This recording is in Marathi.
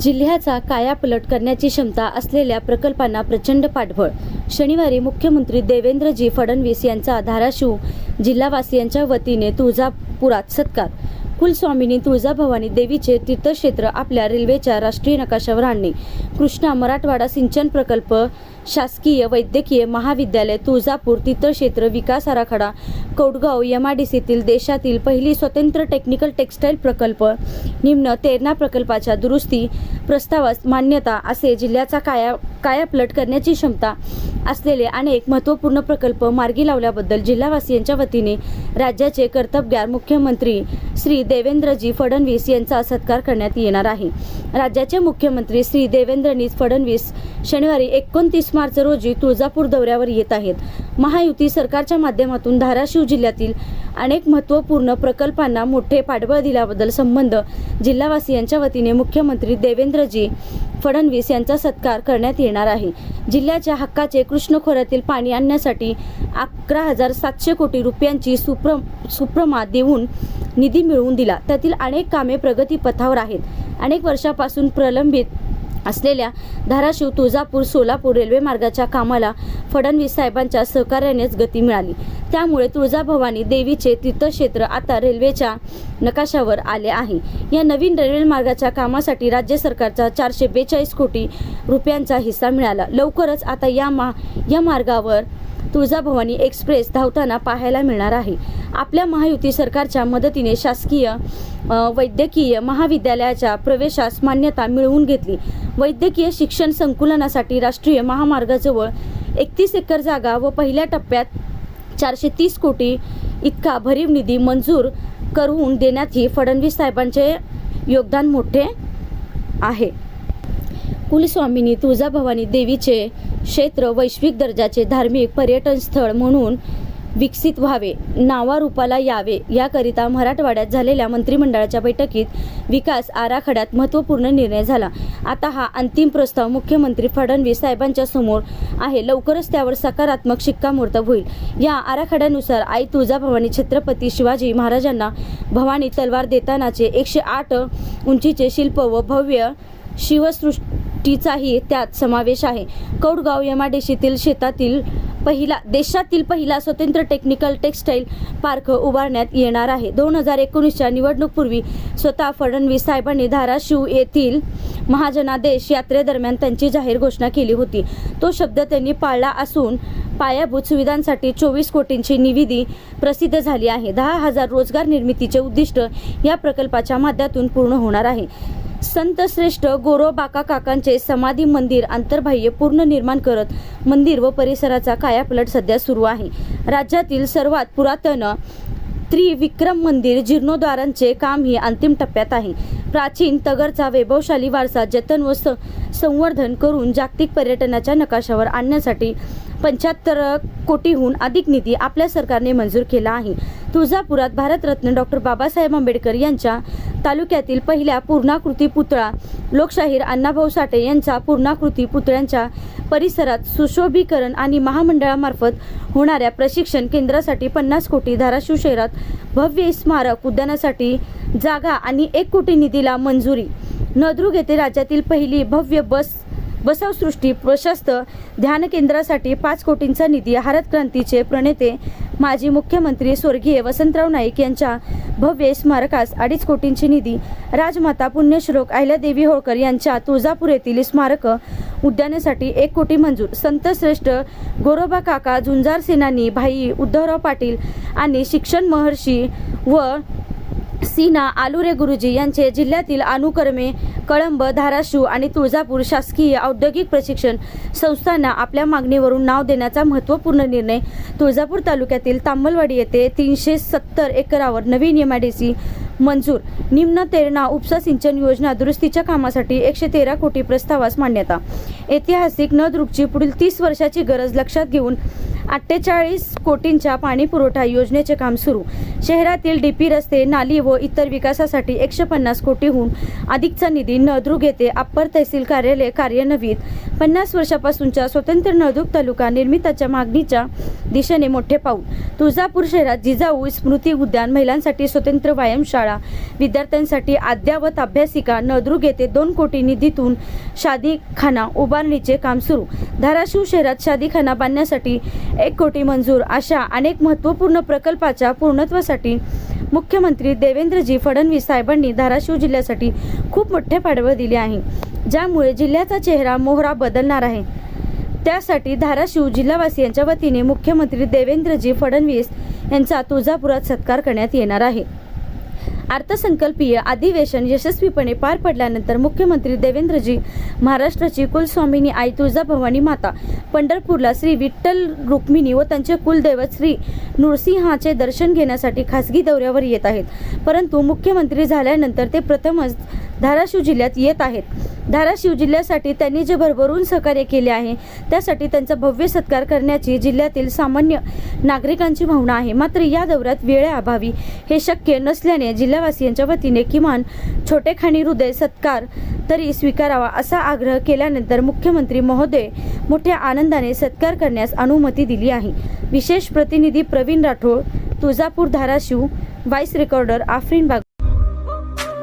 जिल्ह्याचा कायापलट करण्याची क्षमता असलेल्या प्रकल्पांना प्रचंड पाठबळ. शनिवारी मुख्यमंत्री देवेंद्रजी फडणवीस यांचा धाराशिव जिल्हावासियांच्या वतीने तुळजापुरात सत्कार. कुलस्वामिनी तुळजाभवानी देवीचे तीर्थक्षेत्र आपल्या रेल्वेच्या राष्ट्रीय नकाशावर आणणे. कृष्णा मराठवाडा सिंचन प्रकल्प शासकीय वैद्यकीय महाविद्यालय तुळजापूर तीर्थक्षेत्र विकास आराखडा कौडगाव एमआयडीसीतील देशातील पहिली स्वतंत्र टेक्निकल टेक्स्टाईल प्रकल्प निम्न तेरणा प्रकल्पाच्या दुरुस्ती प्रस्तावास मान्यता असे जिल्ह्याचा काया कायापलट करण्याची क्षमता असलेले अनेक महत्त्वपूर्ण प्रकल्प मार्गी लावल्याबद्दल जिल्हावासियांच्या वतीने राज्याचे कर्तबगार मुख्यमंत्री श्री देवेंद्रजी फडणवीस यांचा सत्कार करण्यात येणार आहे. राज्याचे मुख्यमंत्री श्री देवेंद्रनीज फडणवीस शनिवारी एकोणतीस मार्च रोजी तुळजापूर दौऱ्यावर येत आहेत. महायुती सरकारच्या माध्यमातून धाराशिव जिल्ह्यातील अनेक महत्त्वपूर्ण प्रकल्पांना मोठे पाठबळ दिल्याबद्दल संबंध जिल्हावासियांच्या वतीने मुख्यमंत्री देवेंद्रजी फडणवीस यांचा सत्कार करण्यात येणार आहे. जिल्ह्याच्या हक्काचे कृष्ण खोऱ्यातील पाणी आणण्यासाठी अकरा हजार सातशे कोटी रुपयांची सुप्र सुप्रमा देऊन निधी मिळवून दिला. त्यातील अनेक कामे प्रगतीपथावर आहेत. अनेक वर्षापासून प्रलंबित असलेल्या धाराशिव तुळजापूर सोलापूर रेल्वे मार्गाच्या कामाला फडणवीस साहेबांच्या सहकार्यानेच गती मिळाली. त्यामुळे तुळजाभवानी देवीचे तीर्थक्षेत्र आता रेल्वेच्या नकाशावर आले आहे. या नवीन रेल्वे मार्गाच्या कामासाठी राज्य सरकारचा चारशे बेचाळीस कोटी रुपयांचा हिस्सा मिळाला. लवकरच आता या मा या मार्गावर तुळजाभवानी एक्सप्रेस धावताना पाहायला मिळणार आहे. आपल्या महायुती सरकारच्या मदतीने शासकीय वैद्यकीय महाविद्यालयाच्या प्रवेशास मान्यता मिळवून घेतली. वैद्यकीय शिक्षण संकुलनासाठी राष्ट्रीय महामार्गाजवळ एकतीस एकर जागा व पहिल्या टप्प्यात चारशे तीस कोटी इतका भरीव निधी मंजूर करून देण्यातही फडणवीस साहेबांचे योगदान मोठे आहे. कुलस्वामिनी तुळजाभवानी देवीचे क्षेत्र वैश्विक दर्जाचे धार्मिक पर्यटन स्थळ म्हणून विकसित व्हावे नावारूपाला यावे याकरिता मराठवाड्यात झालेल्या मंत्रिमंडळाच्या बैठकीत विकास आराखड्यात महत्त्वपूर्ण निर्णय झाला. आता हा अंतिम प्रस्ताव मुख्यमंत्री फडणवीस साहेबांच्या समोर आहे. लवकरच त्यावर सकारात्मक शिक्कामोर्तब होईल. या आराखड्यानुसार आई तुळजाभवानी छत्रपती शिवाजी महाराजांना भवानी तलवार देतानाचे एकशे आठ उंचीचे शिल्प व भव्य गोष्टीचाही त्यात समावेश आहे. कौडगाव यमाडेशीतील शेतातील पहिला देशातील पहिला स्वतंत्र टेक्निकल टेक्स्टाईल पार्क उभारण्यात येणार आहे. दोन हजार एकोणीसच्या निवडणूकपूर्वी स्वतः फडणवीस साहेबांनी धाराशिव येथील महाजनादेश यात्रेदरम्यान त्यांची जाहीर घोषणा केली होती. तो शब्द त्यांनी पाळला असून पायाभूत सुविधांसाठी चोवीस कोटींची निविदी प्रसिद्ध झाली आहे. दहा हजार रोजगार निर्मितीचे उद्दिष्ट या प्रकल्पाच्या माध्यमातून पूर्ण होणार आहे. संत श्रेष्ठ गोरोबाका काकांचे समाधी मंदिर आंतरबाह्य पूर्ण निर्माण करत मंदिर व परिसराचा कायापलट सध्या सुरू आहे. राज्यातील सर्वात पुरातन त्रिविक्रम मंदिर जीर्णोद्धारांचे काम ही अंतिम टप्प्यात आहे. प्राचीन तगरचा वैभवशाली वारसा जतन व संवर्धन करून जागतिक पर्यटनाच्या नकाशावर आणण्यासाठी पंच्याहत्तर कोटीहून अधिक निधी आपल्या सरकारने मंजूर केला आहे. तुळजापुरात भारतरत्न डॉक्टर बाबासाहेब आंबेडकर यांच्या तालुक्यातील पहिल्या पूर्णाकृती पुतळा लोकशाहीर अण्णाभाऊ साठे यांचा पूर्णाकृती पुतळ्यांच्या परिसरात सुशोभीकरण आणि महामंडळामार्फत होणाऱ्या प्रशिक्षण केंद्रासाठी पन्नास कोटी धाराशिव शहरात भव्य स्मारक उद्यानासाठी जागा आणि एक कोटी निधीला मंजुरी. नद्रुग येथे राज्यातील पहिली भव्य बस बसवसृष्टी प्रशस्त ध्यान केंद्रासाठी पाच कोटींचा निधी हरत क्रांतीचे प्रणेते माजी मुख्यमंत्री स्वर्गीय वसंतराव नाईक यांच्या भव्य स्मारकास अडीच कोटींची निधी राजमाता पुण्यश्लोक अहिल्यादेवी होळकर यांच्या तुळजापूर येथील स्मारक उद्यानासाठी एक कोटी मंजूर. संत श्रेष्ठ गोरोबा काका झुंजार सेनानी भाई उद्धवराव पाटील आणि शिक्षण महर्षी व सीना आलुरे गुरुजी यांचे जिल्ह्यातील अनुकर्मे कळंब धाराशिव आणि तुळजापूर शासकीय औद्योगिक प्रशिक्षण संस्थांना आपल्या मागणीवरून नाव देण्याचा महत्त्वपूर्ण निर्णय तुळजापूर तालुक्यातील तांबलवाडी येथे तीनशे सत्तर एकरावर नवीन एमआयडीसी मंजूर. निम्न तेरणा उपसा सिंचन योजना दुरुस्तीच्या कामासाठी एकशे तेरा कोटी प्रस्तावास मान्यता. ऐतिहासिक नदरुकची पुढील तीस वर्षाची गरज लक्षात घेऊन अठ्ठेचाळीस कोटींच्या पाणीपुरवठा योजनेचे काम सुरू. शहरातील डीपी रस्ते नाली व इतर विकासासाठी एकशे पन्नास कोटीहून अधिकचा निधी नळदुर्ग येथे अप्पर तहसील कार्यालय कार्यान्वित. पन्नास वर्षापासूनच्या स्वतंत्र नळदुर्ग तालुका निर्मिताच्या मागणीच्या दिशेने मोठे पाऊल. तुळजापूर शहरात जिजाऊ स्मृती उद्यान महिलांसाठी स्वतंत्र व्यायामशाळा विद्यार्थ्यांसाठी अद्यावत अभ्यासिका नळदुर्ग येथे दोन कोटी निधीतून शादीखाना उभारणीचे काम सुरू. धाराशिव शहरात शादीखाना बांधण्यासाठी एक कोटी मंजूर अशा अनेक महत्त्वपूर्ण प्रकल्पाच्या पूर्णत्वासाठी मुख्यमंत्री देवेंद्रजी फडणवीस साहेबांनी धाराशिव जिल्ह्यासाठी खूप मोठे पाठबळ दिले आहे. ज्यामुळे जिल्ह्याचा चेहरा मोहरा बदलणार आहे. त्यासाठी धाराशिव जिल्हावासियांच्या वतीने मुख्यमंत्री देवेंद्रजी फडणवीस यांचा तुळजापुरात सत्कार करण्यात येणार आहे. अर्थसंकल्पीय अधिवेशन यशस्वीपणे पार पडल्यानंतर मुख्यमंत्री देवेंद्रजी महाराष्ट्राची कुलस्वामिनी आई तुळजाभवानी माता पंढरपूरला श्री विठ्ठल रुक्मिणी व त्यांचे कुलदैवत श्री नृसिंहाचे दर्शन घेण्यासाठी खासगी दौऱ्यावर येत आहेत. परंतु मुख्यमंत्री झाल्यानंतर ते प्रथमच धाराशिव जिल्ह्यात येत आहेत. धाराशिव जिल्ह्यासाठी त्यांनी जे भरभरून सहकार्य केले आहे त्यासाठी त्यांचा भव्य सत्कार करण्याची जिल्ह्यातील सामान्य नागरिकांची भावना आहे. मात्र या दौऱ्यात वेळेअभावी हे शक्य नसल्याने जिल्हावासियांच्या वतीने किमान छोटेखानी हृदय सत्कार तरी स्वीकारावा असा आग्रह केल्यानंतर मुख्यमंत्री महोदय मोठ्या आनंदाने सत्कार करण्यास अनुमती दिली आहे. विशेष प्रतिनिधी प्रवीण राठोड तुळजापूर धाराशिव व्हाईस रेकॉर्डर आफरीन बाग